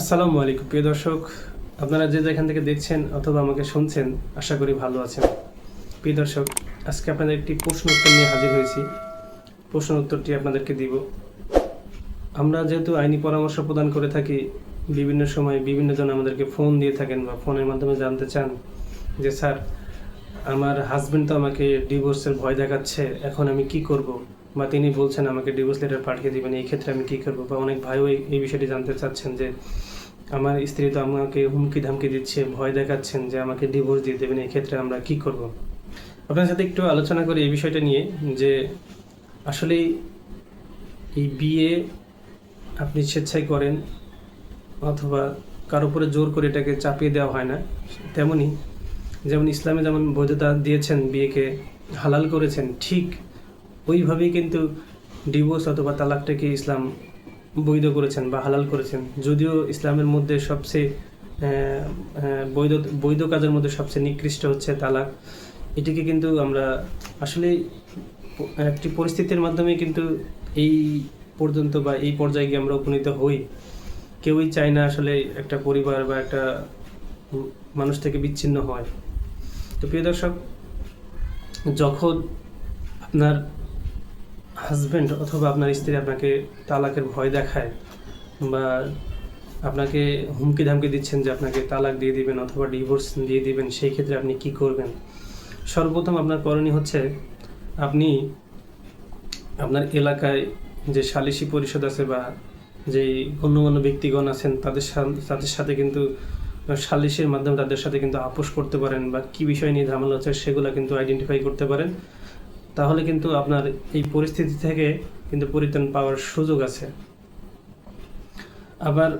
আসসালামু আলাইকুম, প্রিয় দর্শক। আপনারা যে যেখান থেকে দেখছেন অথবা আমাকে শুনছেন, আশা করি ভালো আছেন। প্রিয় দর্শক, আজকে আপনাদের একটি প্রশ্ন উত্তর নিয়ে হাজির হয়েছি। প্রশ্ন উত্তরটি আপনাদেরকে দিব। আমরা যেহেতু আইনি পরামর্শ প্রদান করে থাকি, বিভিন্ন সময় বিভিন্ন জন আমাদেরকে ফোন দিয়ে থাকেন বা ফোনের মাধ্যমে জানতে চান যে, স্যার, আমার হাজবেন্ড তো আমাকে ডিভোর্সের ভয় দেখাচ্ছে, এখন আমি কি করব? বা তিনি বলছেন, আমাকে ডিভোর্স লেটার পাঠিয়ে দিবেন, এই ক্ষেত্রে আমি কি করব? বা অনেক ভাইও এই- বিষয়টি জানতে চাচ্ছেন যে, আমার স্ত্রী তো আমাকে হুমকি ধামকি দিচ্ছে, ভয় দেখাচ্ছেন যে আমাকে ডিভোর্স দিয়ে দেবেন, এই ক্ষেত্রে আমরা কি করব? আপনার সাথে একটু আলোচনা করি এই বিষয়টা নিয়ে যে, আসলে এই বিয়ে আপনি স্বেচ্ছায় করেন অথবা কারও উপরে জোর করে এটাকে চাপিয়ে দেওয়া হয় না। তেমনি যেমন ইসলামে যেমন বৈধতা দিয়েছেন, বিয়েকে হালাল করেছেন, ঠিক ওইভাবেই কিন্তু ডিভোর্স অথবা তালাকটাকে ইসলাম বৈধ করেছেন বা হালাল করেছেন। যদিও ইসলামের মধ্যে সবচেয়ে বৈধ বৈধ কাজের মধ্যে সবচেয়ে নিকৃষ্ট হচ্ছে তালাক। এটিকে কিন্তু আমরা আসলে একটি পরিস্থিতির মাধ্যমে কিন্তু এই পর্যন্ত বা এই পর্যায়ে গিয়ে আমরা উপনীত হই। কেউই চায় না আসলে একটা পরিবার বা একটা মানুষ থেকে বিচ্ছিন্ন হয়। তো প্রিয় দর্শক, যখন আপনার হাজব্যান্ড অথবা আপনার স্ত্রী আপনাকে তালাকের ভয় দেখায় বা আপনাকে হুমকি ধামকি দিচ্ছেন যে আপনাকে তালাক দিয়ে দিবেন অথবা ডিভোর্স দিয়ে দিবেন, সেই ক্ষেত্রে আপনি কি করবেন? সর্বপ্রথম আপনার করণীয় হচ্ছে আপনি আপনার এলাকায় যে সালিসি পরিষদ আছে বা যেই গণ্যমান্য ব্যক্তিগণ আছেন, তাদের তাদের সাথে কিন্তু সালিসের মাধ্যমে তাদের সাথে কিন্তু আপোষ করতে পারেন বা কি বিষয় নিয়ে ঝামেলা হচ্ছে সেগুলো কিন্তু আইডেন্টিফাই করতে পারেন। তাহলে কিন্তু আপনার এই পরিস্থিতি থেকে কিন্তু পরিত্রাণ পাওয়ার সুযোগ আছে। আবার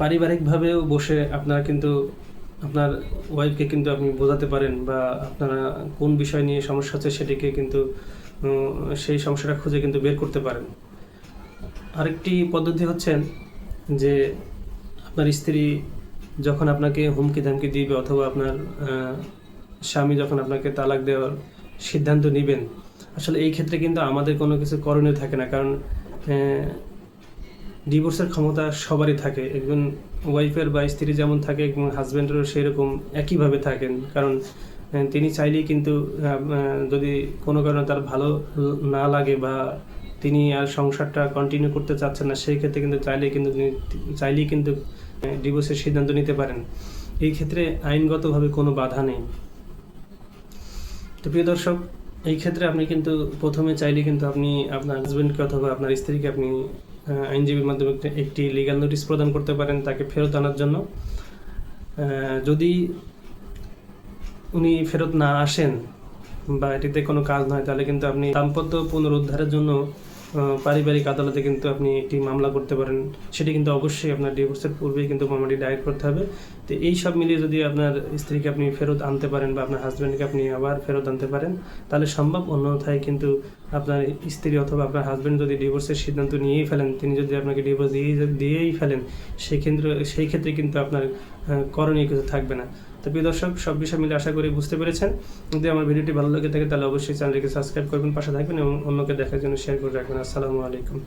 পারিবারিকভাবেও বসে আপনারা কিন্তু আপনার ওয়াইফকে কিন্তু আপনি বোঝাতে পারেন বা আপনারা কোন বিষয় নিয়ে সমস্যা হচ্ছে সেটিকে কিন্তু সেই সমস্যাটা খুঁজে কিন্তু বের করতে পারেন। আরেকটি পদ্ধতি হচ্ছেন যে আপনার স্ত্রী যখন আপনাকে হুমকি ধামকি দিবে অথবা আপনার স্বামী যখন আপনাকে তালাক দেওয়ার সিদ্ধান্ত নেবেন আসলে এই ক্ষেত্রে কিন্তু আমাদের কোনো কিছু করণীয় থাকে না, কারণ ডিভোর্সের ক্ষমতা সবারই থাকে। একজন ওয়াইফের বা স্ত্রী যেমন থাকে এবং হাজব্যান্ডেরও সেরকম একইভাবে থাকেন। কারণ তিনি চাইলেই কিন্তু যদি কোনো কারণে তার ভালো না লাগে বা তিনি আর সংসারটা কন্টিনিউ করতে চাচ্ছেন না, সেই ক্ষেত্রে কিন্তু চাইলেই কিন্তু চাইলেই কিন্তু ডিভোর্সের সিদ্ধান্ত নিতে পারেন। এই ক্ষেত্রে আইনগতভাবে কোনো বাধা নেই। তো প্রিয় দর্শক এই ক্ষেত্রে আপনি কিন্তু প্রথমে চাইলে কিন্তু আপনি আপনার হাজবেন্ডকে অথবা আপনার স্ত্রীকে আপনি আইনজীবীর মাধ্যমে একটি লিগাল নোটিশ প্রদান করতে পারেন তাকে ফেরত আনার জন্য। যদি উনি ফেরত না আসেন বা এটিতে কোনো কাজ নয়, তাহলে কিন্তু আপনি দাম্পত্য পুনরুদ্ধারের জন্য পারিবারিক আদালতে কিন্তু আপনি একটি মামলা করতে পারেন। সেটি কিন্তু অবশ্যই আপনার ডিভোর্সের পূর্বেই কিন্তু মামলাটি দায়ের করতে হবে। তো এই সব মিলিয়ে যদি আপনার স্ত্রীকে আপনি ফেরত আনতে পারেন বা আপনার হাজব্যান্ডকে আপনি আবার ফেরত আনতে পারেন, তাহলে সম্ভব অন্যথায় কিন্তু আপনার স্ত্রী অথবা আপনার হাজব্যান্ড যদি ডিভোর্সের সিদ্ধান্ত নিয়েই ফেলেন, তিনি যদি আপনাকে ডিভোর্স দিয়ে দিয়েই ফেলেন সেই ক্ষেত্রে সেই ক্ষেত্রে কিন্তু আপনার করণীয় কিছু থাকবে না। তো প্রিয় দর্শক, সব বিষয় মিলে আশা করি বুঝতে পেরেছেন। যদি আমার ভিডিওটি ভালো লেগে থাকে, তাহলে অবশ্যই চ্যানেলটিকে সাবস্ক্রাইব করবেন, পাশে থাকবেন এবং অন্যকে দেখার জন্য শেয়ার করে রাখবেন। আসসালামু আলাইকুম।